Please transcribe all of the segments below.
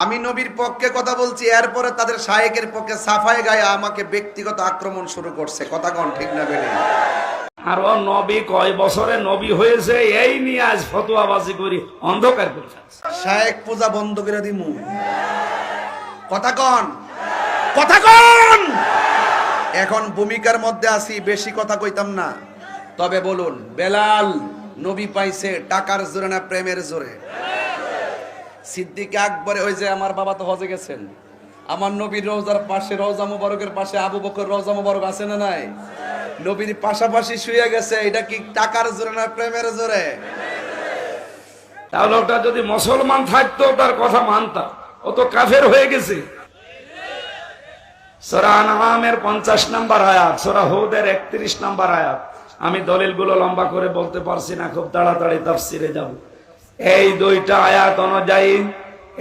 আমি নবীর পক্ষে কথা বলছি এরপরে তাদের শায়েকের পক্ষে সাফাই গায়ে আমাকে ব্যক্তিগত আক্রমণ শুরু করছে। কথা কন ঠিক না বেড়ে? আর ও নবী কয় বছরে নবী হয়েছে এই নিয়ে আজ ফতুয়াবাজি করি অন্ধকার করে। শায়েক পূজা বন্ধ করে দিমু। কথা কন। কথা কন! এখন ভূমিকার মধ্যে আসি বেশি কথা কইতাম না। তবে বলুন বেলাল নবী পাইছে টাকার জোরে না প্রেমের জোরে? সিদ্দিক আকবরে ওই যে আমার বাবা তো হজে গেছেন। আমার নবীর রোজার পাশে, রোজা মুবারকের পাশে আবু বকর রোজা মুবারক আছে না নাই? নবীর পাশাপাশি শুয়ে গেছে, এটা কি টাকার জোরে না প্রেমের জোরে? তাহলে ওটা যদি মুসলমান থাকতো তার কথা মানতাম ও তো কাফের হয়ে গেছে। সোরা আনামের পঞ্চাশ নাম্বার আয়াত, সোরা হুদের একত্রিশ নাম্বার আয়াত। আমি দলিলগুলো লম্বা করে বলতে পারছি না, খুব তাড়াতাড়ি তাফসিরে যাব। এই দুইটা আয়াত অনুযায়ী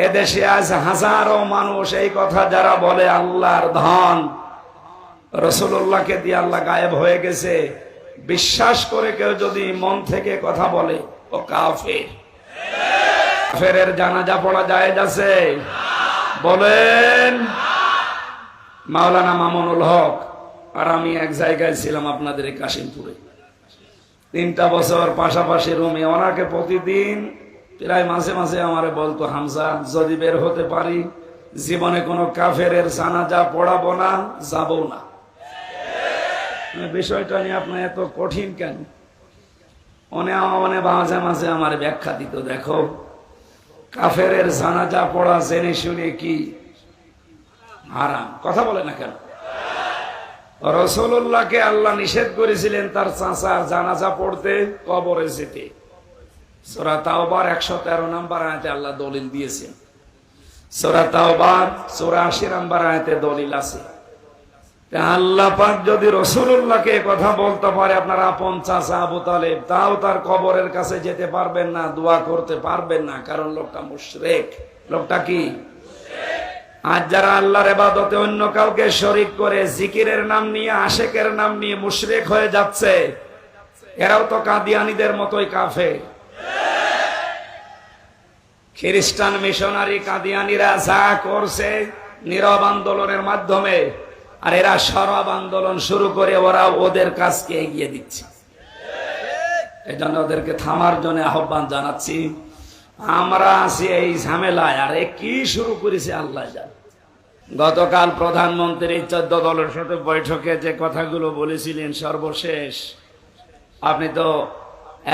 এদেশে আজ হাজারো মানুষ এই কথা যারা বলে, আল্লাহর ধন। রসুল্লাহকে দিয়ে আল্লাহ গায়েব হয়ে গেছে। বিশ্বাস করে কেউ যদি মন থেকে কথা বলে, ও কাফের। কাফেরের জানাজা পড়া যায় যাচ্ছে বলেন। মাওলানা মামুনুল হক, আর আমি এক জায়গায় ছিলাম আপনাদের কাশিমপুরে। তিনটা বছর পাশাপাশি রুমে, ওনাকে প্রতিদিন প্রায় মাঝে মাঝে আমারে বলতো, হামজা, যদি বের হতে পারি, জীবনে কোনো কাফেরের জানাজা পড়াবো না, যাব না। বিষয়টা নিয়ে আপনার এত কঠিন কেন? মনে মানে মাঝে মাঝে আমার ব্যাখ্যা দিত, দেখো, কাফেরের জানাজা পড়া জেনে শুনে কি হারাম? কথা বলে না কেন? রসুল্লাহকে আল্লাহ নিষেধ করেছিলেন তার চাচার জানাজা পড়তে কবরে যেতে। সোরা তাওবার একশো তেরো নাম্বার আয়তে আল্লাহ দলিল দিয়েছেন। সোরা তাওবার চৌরাশি নাম্বার আয়তে দলিল আছে। আল্লাহ পাক যদি রসুল্লাহকে কথা বলতে পারে, আপনার আপন চাচা, আবু তালেব, তাও তার কবরের কাছে যেতে পারবেন না, দোয়া করতে পারবেন না, কারণ লোকটা মুশরেক। লোকটা কি? আজ যারা আল্লাহর এবাদতে অন্য কাউকে শরিক করে, জিকিরের নাম নিয়ে, আশেকের নাম নিয়ে মুশরেক হয়ে যাচ্ছে, এরাও তো কাদিয়ানিদের মতোই কাফে খ্রিস্টান মিশনারি কাদিয়ানিরা যা করছে নীরব আন্দোলনের মাধ্যমে, আর এরা সরব আন্দোলন শুরু করে ওরা ওদের কাজকে এগিয়ে দিচ্ছে। এই জন্য ওদেরকে থামার জন্য আহ্বান জানাচ্ছি। আমরা আছি এই ঝামেলায়, আর কি শুরু করেছে আল্লাহ জান। গতকাল প্রধানমন্ত্রী চোদ্দ দলের সাথে বৈঠকে যে কথাগুলো বলেছিলেন সর্বশেষ, আপনি তো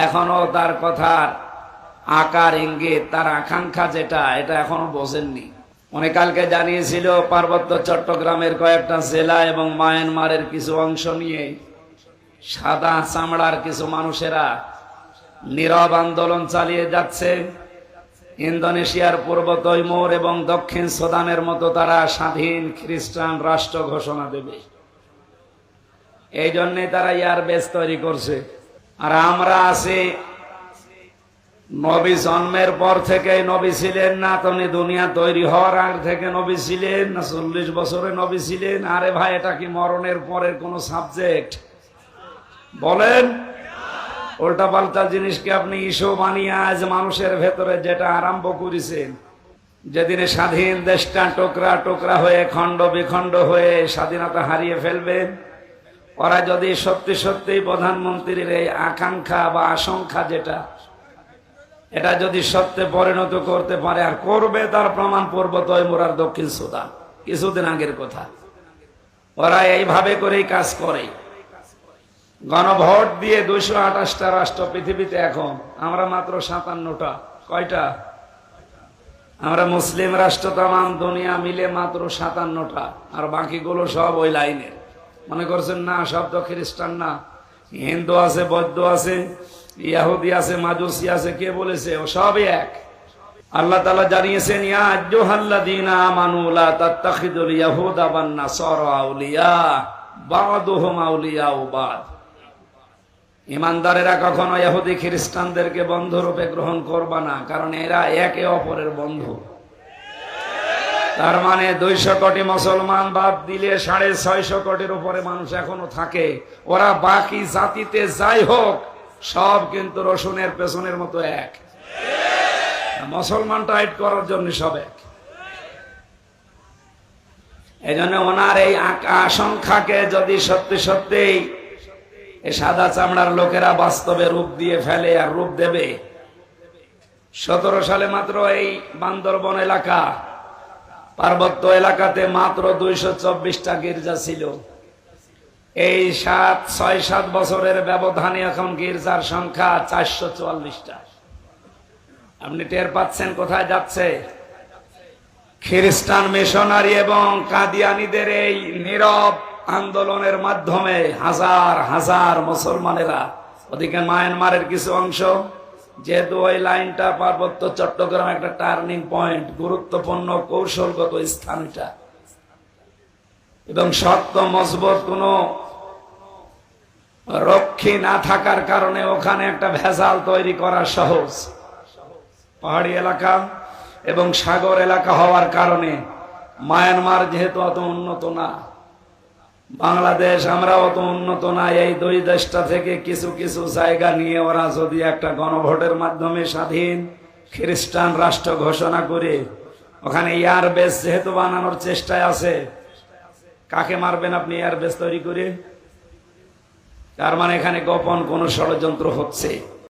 এখনও তার কথার আকার, ইঙ্গিত, তার আকাঙ্ক্ষা যেটা, এটা এখনও বোঝেননি। উনি কালকে জানিয়েছিল, পার্বত্য চট্টগ্রামের কয়েকটা জেলা এবং মায়ানমারের কিছু অংশ নিয়ে সাদা চামড়ার কিছু মানুষেরা নীরব আন্দোলন চালিয়ে যাচ্ছে। ইন্দোনেশিয়ার পূর্ব তৈমুর এবং দক্ষিণ সুদানের মতো তারা স্বাধীন খ্রিস্টান রাষ্ট্র ঘোষণা দেবে। এই জন্যে তারা ইয়ার বেস তৈরি করছে। আর আমরা আছি নবী জন্মের পর থেকে নবী ছিলেন না তুমি দুনিয়া তৈরি হওয়ার আগ থেকে নবী ছিলেন, না চল্লিশ বছরে নবী ছিলেন। আরে ভাই, এটা কি মরণের পরের কোন সাবজেক্ট? বলেন। উল্টা পাল্টা জিনিসকে আপনি ইস্যু বানিয়ে আজ মানুষের ভেতরে যেটা আরম্ভ করেছেন, যেদিনে স্বাধীন দেশটা টোকরা টোকরা হয়ে খণ্ড বিখণ্ড হয়ে স্বাধীনতা হারিয়ে ফেলবেন, ওরা যদি সত্যি সত্যি প্রধানমন্ত্রীর এই আকাঙ্ক্ষা বা আশঙ্কা যেটা এটা যদি সত্যে পরিণত করতে পারে আর করবে, তার প্রমাণ পূর্ব তৈমুর আর দক্ষিণ সুদান। কিছুদিন আগের কথা। ওরা এইভাবে করেই কাজ করে। গণভোট দিয়ে দুইশো আঠাশটা রাষ্ট্র পৃথিবীতে এখন, আমরা মাত্র সাতান্নটা। কয়টা? আমরা মুসলিম রাষ্ট্র তাম দুনিয়া মিলে মাত্র সাতান্নটা। আর বাকিগুলো সব ওই লাইনের। মনে করছেন না, সব তো খ্রিস্টান না? হিন্দু আছে, বৌদ্ধ আছে ইয়াহুদি আছে মাজুসি আছে, কে বলেছে? ও সবই এক। আল্লাহ তালা জানিয়েছেন ইমানদারেরা কখনো ইহুদি খ্রিস্টানদেরকে বন্ধু রূপে গ্রহণ করবা না, কারণ এরা একে অপরের বন্ধু। তার মানে দুইশো কোটি মুসলমান বাদ দিলে সাড়ে ছয়শো কোটির উপরে মানুষ এখনও থাকে। ওরা বাকি জাতিতে যাই হোক সব কিন্তু রসুনের পেছনের মতো এক। মুসলমান টাইট করার জন্য সব এক। এই জন্য ওনার এই আশঙ্কাকে যদি সত্যি সত্যি এই সাদা চামড়ার লোকেরা বাস্তবে রূপ দিয়ে ফেলে আর রূপ দেবে, সতেরো সালে মাত্র এই বান্দরবন এলাকা, পার্বত্য এলাকাতে মাত্র দুইশো চব্বিশটা গির্জা ছিল। এই সাত, ছয়, সাত বছরের ব্যবধানে এখন গির্জার সংখ্যা চারশো চুয়াল্লিশটা। আপনি টের পাচ্ছেন কোথায় যাচ্ছে? খ্রিস্টান মিশনারি এবং কাদিয়ানিদের এই নীরব আন্দোলনের মাধ্যমে হাজার হাজার মুসলমানেরা, ওদিকে মায়ানমারের কিছু অংশ, যেহেতু ওই লাইনটা পার্বত্য চট্টগ্রাম একটা টার্নিং পয়েন্ট, গুরুত্বপূর্ণ কৌশলগত স্থান এটা। এবং শক্ত, মজবুত কোনো রক্ষী না থাকার কারণে ওখানে একটা ভেজাল তৈরি করা সহজ। পাহাড়ি এলাকা এবং সাগর এলাকা হওয়ার কারণে মায়ানমার যেহেতু অত উন্নত না, বাংলাদেশ আমরা অত উন্নত না, এই দুই দেশটা থেকে কিছু কিছু জায়গা নিয়ে ওরা যদি একটা গণভোটের মাধ্যমে স্বাধীন খ্রিস্টান রাষ্ট্র ঘোষণা করে, ওখানে এয়ারবেস যেহেতু বানানোর চেষ্টায় আছে, কাকে মারবেন আপনি এয়ার বেস তৈরি করে? তার মানে এখানে গোপন কোন ষড়যন্ত্র হচ্ছে।